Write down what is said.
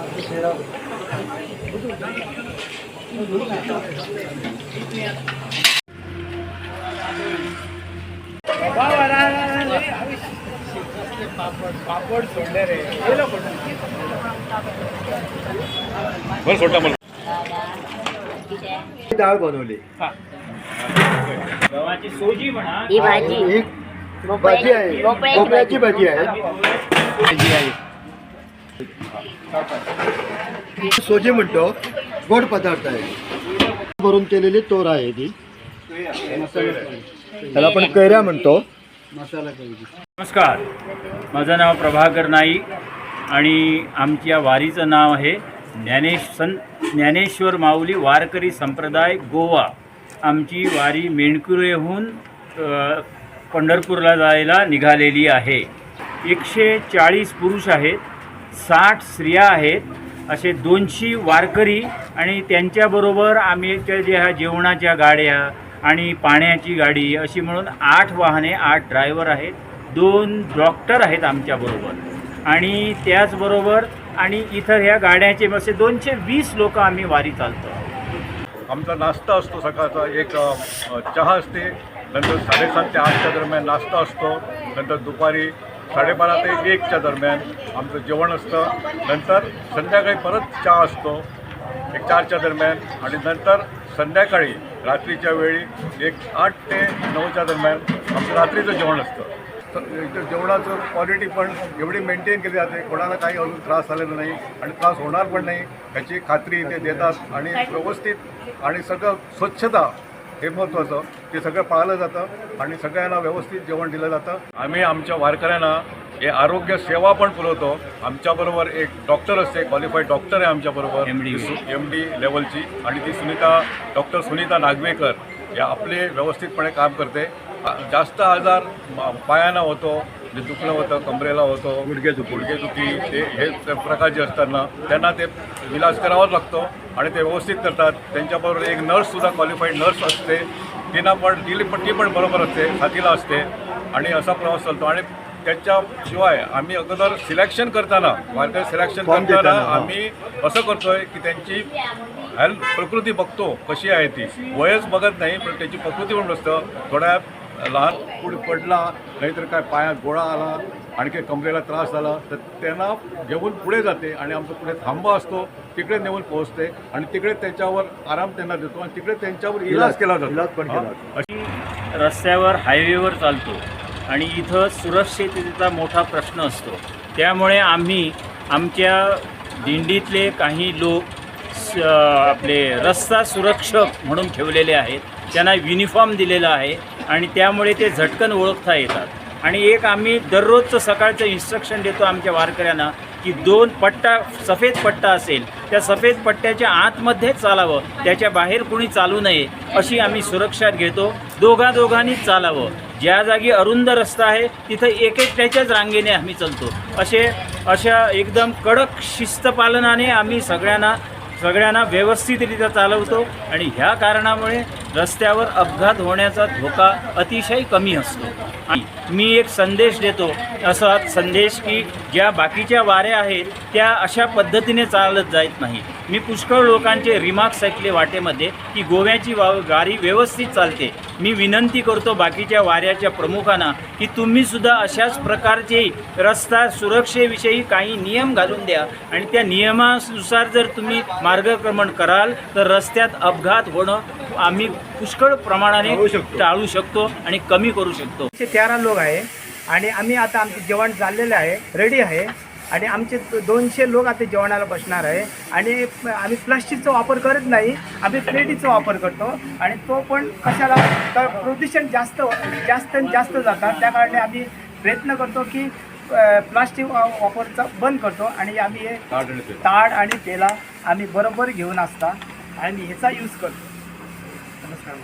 मांगतो डाळ बनवली गव्हाची सोजी म्हणा ही भाजी. ही भाजी आहे. भोपळ्याची भोपळ्याची भाजी आहे. सोजी म्हणतो गोड पदार्थ आहे. भरून केलेली तोर आहे ती. त्याला आपण कैऱ्या म्हणतो. नमस्कार. माझं नाव प्रभाकर नाईक आणि आमच्या वारीचं नाव आहे ज्ञानेश सं ज्ञानेश्वर माऊली वारकरी संप्रदाय गोवा. आमची वारी मेणकुरेहून पंढरपूरला जायला निघालेली आहे. एकशे चाळीस पुरुष आहेत. साठ स्त्रिया आहेत. असे दोनशे वारकरी आणि त्यांच्याबरोबर आम्ही त्या ह्या जेवणाच्या गाड्या आणि पाण्याची गाडी अशी म्हणून आठ वाहने आठ ड्रायव्हर आहेत. दोन डॉक्टर आहेत आमच्याबरोबर. आणि त्याचबरोबर आणि इथं ह्या गाड्याचे असे दोनशे वीस लोक आम्ही वारी चालतो आमचा नाश्ता असतो सकाळचा. एक चहा असते. नंतर साडेसात ते आठच्या दरम्यान नाश्ता असतो. नंतर दुपारी साडेबारा ते एकच्या दरम्यान आमचं जेवण असतं. नंतर संध्याकाळी परत चहा असतो. एक चारच्या दरम्यान आणि नंतर संध्याकाळी रात्रीच्या वेळी एक आठ ते नऊच्या दरम्यान आमचं रात्रीचं जेवण असतं. तर जेवणाचं क्वालिटी पण एवढी मेंटेन केली जाते. कोणाला काही अजून त्रास झालेला नाही आणि त्रास होणार पण नाही याची खात्री ते देतात आणि व्यवस्थित आणि सगळं स्वच्छता हे महत्त्वाचं ते सगळं पाळलं जातं आणि सगळ्यांना व्यवस्थित जेवण दिलं जातं. आम्ही आमच्या वारकऱ्यांना हे आरोग्य सेवा पण पुरवतो. आमच्याबरोबर एक डॉक्टर असते क्वालिफाईड डॉक्टर आहे आमच्याबरोबर. MD. एम डी लेवलची आणि ती सुनीता डॉक्टर सुनीता नागवेकर या आपले व्यवस्थितपणे काम करते. जास्त आजार म- पायानं होतो जे दुखणं होतं कमरेला होतो गुडघे दुखी. गुडघेदुखी ते हे ते प्रकार जे असतात ना त्यांना ते इलाज करावाच लागतो आणि ते व्यवस्थित करतात. त्यांच्याबरोबर एक नर्ससुद्धा क्वालिफाईड नर्स असते. तिनं पण ती पण ती पण बरोबर असते साथीला असते. आणि असा प्रवास चालतो. आणि त्याच्याशिवाय आम्ही अगोदर सिलेक्शन करताना वारकरी सिलेक्शन करताना. आम्ही असं करतोय की त्यांची हेल्थ प्रकृती बघतो कशी आहे ती. वयच बघत नाही पण त्याची प्रकृती पण बसतं. थोड्या लहान पुढे पडला नाहीतर काय पायात गोळा आला आणखी कमरेला त्रास झाला तर त्यांना घेऊन पुढे जाते आणि आमचं पुढे थांबा असतो तिकडे नेऊन पोहोचते आणि तिकडे त्याच्यावर आराम त्यांना देतो आणि तिकडे त्यांच्यावर इलाज केला जातो इलाज पण केला. जातो. रस्त्यावर हायवेवर चालतो आणि इथं सुरक्षिततेचा मोठा प्रश्न असतो त्यामुळे आम्ही आमच्या दिंडीतले काही लोक आपले रस्ता सुरक्षक म्हणून ठेवलेले आहेत त्यांना युनिफॉर्म दिलेला आहे आणि त्यामुळे ते झटकन ओळखता येतात. आणि एक आम्ही दररोजचं सकाळचं इन्स्ट्रक्शन देतो आमच्या वारकऱ्यांना की दोन पट्टा सफेद पट्टा असेल त्या सफेद पट्ट्याच्या आतमध्येच चालावं त्याच्या बाहेर कुणी चालू नये अशी आम्ही सुरक्षा घेतो. दोघा दोघांनीच चालावं. ज्या जागी अरुंद रस्ता आहे तिथं एक एकट्याच्याच रांगेने आम्ही चालतो. असे अशा एकदम कडक शिस्तपालनाने आम्ही सगळ्यांना सगळ्यांना व्यवस्थितरित्या चालवतो. आणि ह्या कारणामुळे रस्त्यावर अपघात होण्याचा धोका अतिशय कमी असतो. आणि मी एक संदेश देतो असा संदेश की ज्या बाकीच्या वाऱ्या आहेत त्या अशा पद्धतीने चालत जात नाही मी पुष्कळ लोकांचे रिमार्क्स ऐकले वाटेमध्ये की गोव्याची वा गाडी व्यवस्थित चालते. मी विनंती करतो बाकीच्या वाऱ्याच्या प्रमुखांना की तुम्ही सुद्धा अशाच प्रकारचे रस्ता सुरक्षेविषयी काही नियम घालून द्या. आणि त्या नियमानुसार जर तुम्ही मार्गक्रमण कराल तर रस्त्यात अपघात होणं आम्ही पुष्कळ प्रमाणाने टाळू शकतो. टाळू शकतो आणि कमी करू शकतो. तेरा लोक आहे आणि आम्ही आता आमचं जेवण चाललेलं आहे रेडी आहे. आणि आमचे दोनशे लोक आता जेवणाला बसणार आहे. आणि आम्ही प्लास्टिकचा वापर करत नाही आम्ही प्लेटीचा वापर करतो. आणि तो पण कशाला तर प्रदूषण जास्त जास्त जास्त जातात. त्या कारणे आम्ही प्रयत्न करतो की प्लास्टिक वापरचा बंद करतो. आणि आम्ही हे ताड आणि पेला आम्ही बरोबर घेऊन असता. आणि ह्याचा यूज करतो. नमस्कार.